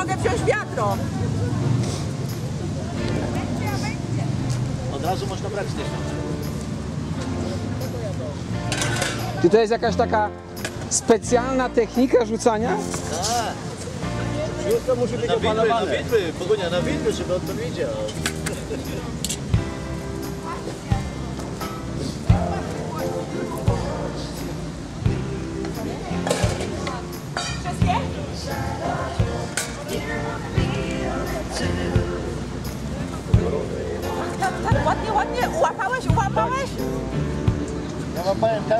mogę wziąć wiadro. Od razu można brać też. Czy to jest jakaś taka specjalna technika rzucania? Wszystko musi być widły, na widły, Bogunia, na widły, żeby on to widział.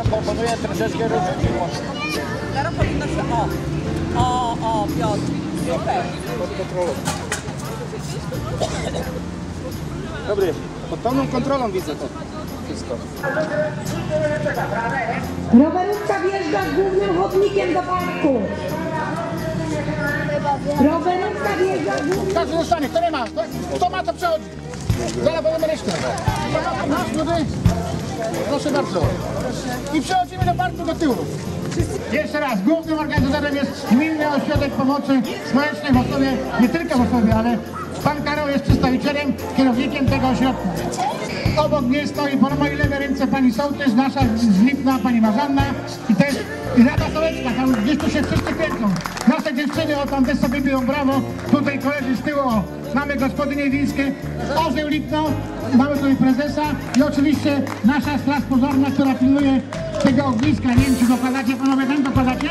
Proponuję troszeczkę rozrzucić mocno. Teraz powinno się... O, o, o, Piotr. Super. Dobry. Pod pełną kontrolą widzę to wszystko. Rowerówka wjeżdża głównym chodnikiem do parku. Rowerówka wjeżdża głównym Każdy dostanie, kto nie ma, kto, ma to przechodzi. Zaraz będziemy resztę. Proszę bardzo. I przechodzimy do parku do tyłu. Jeszcze raz, głównym organizatorem jest Gminny Ośrodek Pomocy Społecznej w Osowie, nie tylko w Osowie, ale pan Karol jest przedstawicielem, kierownikiem tego ośrodka. Obok mnie stoi po mojej lewej ręce pani sołtys, nasza z Lipna, pani Marzanna i też i Rada Sołecka, tam gdzieś tu się wszyscy kręcą. Nasze dziewczyny, o tam też sobie biją brawo, tutaj koledzy z tyłu, o, mamy gospodynie wiejskie, Orzeł Lipno, mamy tutaj prezesa i oczywiście nasza straż pożarna, która pilnuje tego ogniska. Nie wiem, czy dokładacie, panowie, ten dokładacie?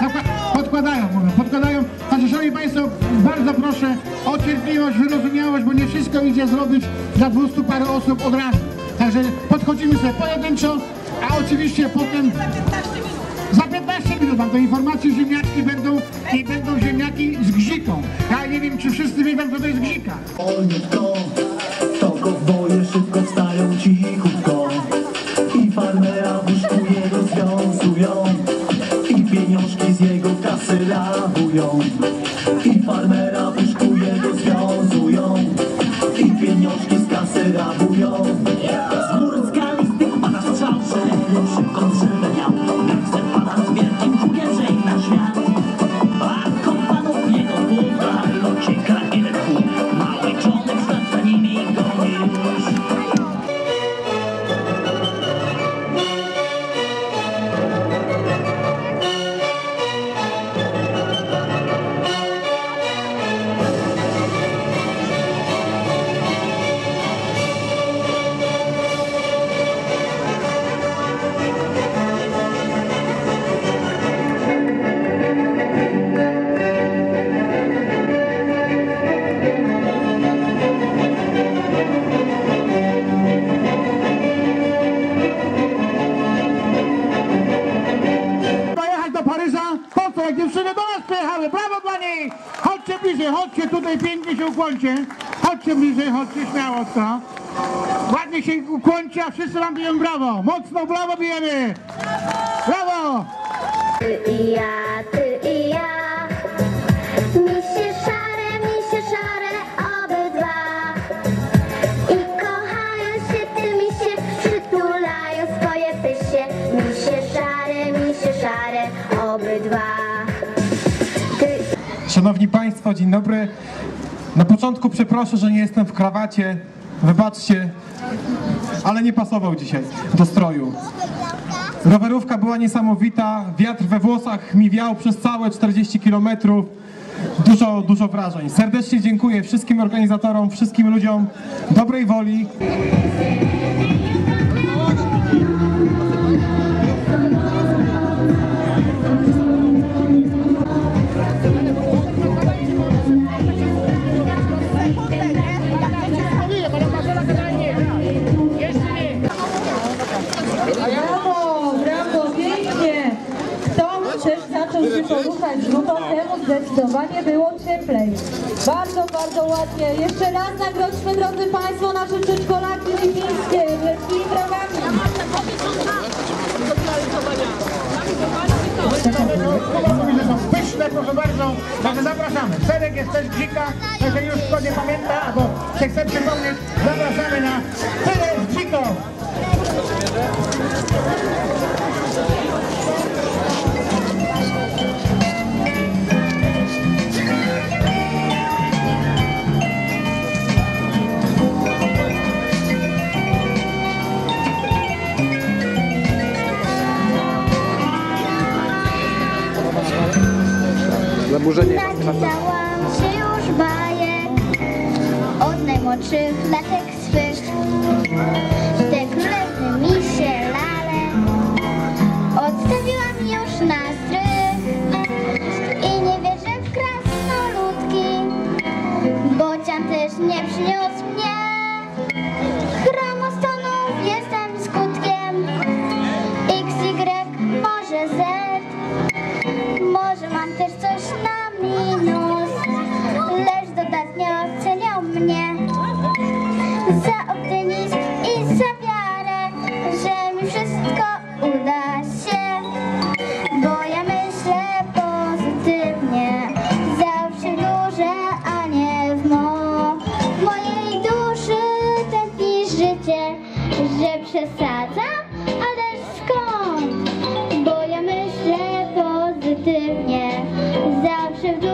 Dokła- Podkładają, mówię, podkładają. Także, szanowni państwo, bardzo proszę o cierpliwość, wyrozumiałość, bo nie wszystko idzie zrobić dla 200 parę osób od razu. Także podchodzimy sobie pojedynczo, a oczywiście potem za 15 minut mam do informacji, ziemniaczki będą i będą ziemniaki z gziką. Ja nie wiem, czy wszyscy wiedzą, co to jest gzika. Pięknie się ukłońcie. Chodźcie bliżej, chodźcie śmiało, co? Ładnie się ukłońcie, a wszyscy wam biją brawo. Mocno brawo bijemy! Brawo! Ty i ja, ty i ja. Misie szare, misie szare, obydwa. I kochają się, ty misie, przytulają swoje pysie. Misie szare, misie szare, obydwa. Szanowni Państwo, dzień dobry. Na początku przeproszę, że nie jestem w krawacie. Wybaczcie, ale nie pasował dzisiaj do stroju. Rowerówka była niesamowita, wiatr we włosach mi wiał przez całe 40 km. Dużo, dużo wrażeń. Serdecznie dziękuję wszystkim organizatorom, wszystkim ludziom dobrej woli. Zdecydowanie było cieplej. Bardzo, bardzo ładnie. Jeszcze raz nagrodźmy, drodzy Państwo, nasze przedszkolaki lipińskie wielkimi brawami. Pyszne, proszę bardzo. Także zapraszamy. Serek jest też bzika, jeżeli już kto nie pamięta, albo się chce przypomnieć, zapraszamy na tyle z bziką. Naczytałam się już bajek od najmłodszych latek swych. 这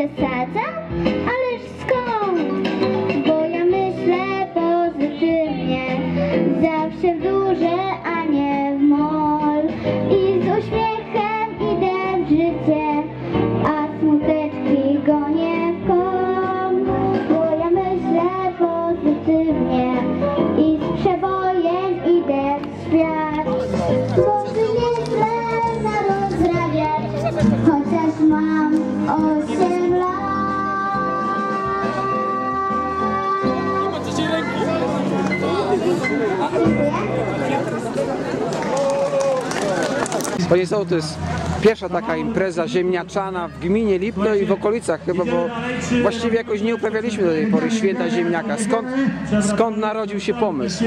że przesadzam, Panie sołtys, pierwsza taka impreza ziemniaczana w gminie Lipno i w okolicach chyba, bo właściwie jakoś nie uprawialiśmy do tej pory święta ziemniaka. Skąd, skąd narodził się pomysł?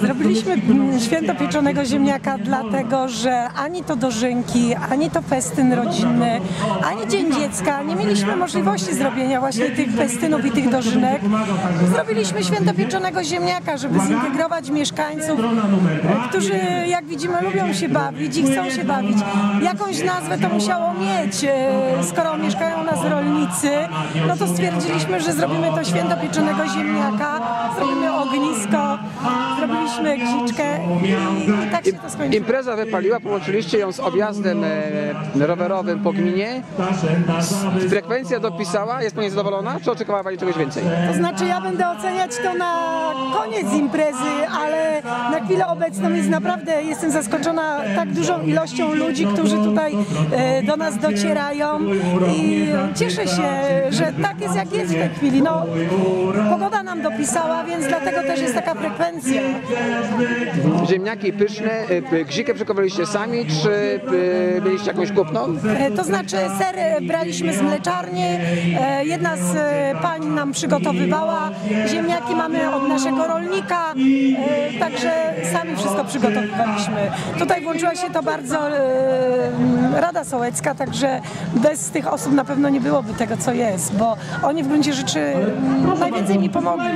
Zrobiliśmy mm, święto pieczonego ziemniaka dlatego, że ani to dożynki, ani to festyn rodzinny, ani Dzień Dziecka nie mieliśmy możliwości zrobienia właśnie tych festynów i tych dożynek. Zrobiliśmy święto pieczonego ziemniaka, żeby zintegrować mieszkańców, którzy jak widzimy lubią się bawić i chcą się bawić. Jakąś nazwę to musiało mieć, e, skoro mieszkają u nas rolnicy, no to stwierdziliśmy, że zrobimy to święto pieczonego ziemniaka, zrobimy ognisko, zrobiliśmy gziczkę i, i tak się to skończyło. Impreza wypaliła, połączyliście ją z objazdem e, rowerowym po gminie. Frekwencja dopisała, jest Pani zadowolona, czy oczekowała Pani czegoś więcej? To znaczy ja będę oceniać to na koniec imprezy, ale na chwilę obecną jest naprawdę, jestem zaskoczona tak dużą ilością ludzi, którzy tutaj e, do nas docierają i cieszę się, że tak jest jak jest w tej chwili. No, pogoda nam dopisała, więc dlatego też jest taka frekwencja. Ziemniaki pyszne, e, gzikę przygotowaliście sami, czy e, mieliście jakąś kupną? E, To znaczy ser braliśmy z mleczarni, jedna z pań nam przygotowywała, ziemniaki mamy od naszego rolnika, także sami wszystko przygotowywaliśmy. Tutaj włączyła się to bardzo Rada Sołecka, także bez tych osób na pewno nie byłoby tego, co jest, bo oni w gruncie rzeczy najwięcej mi pomogli.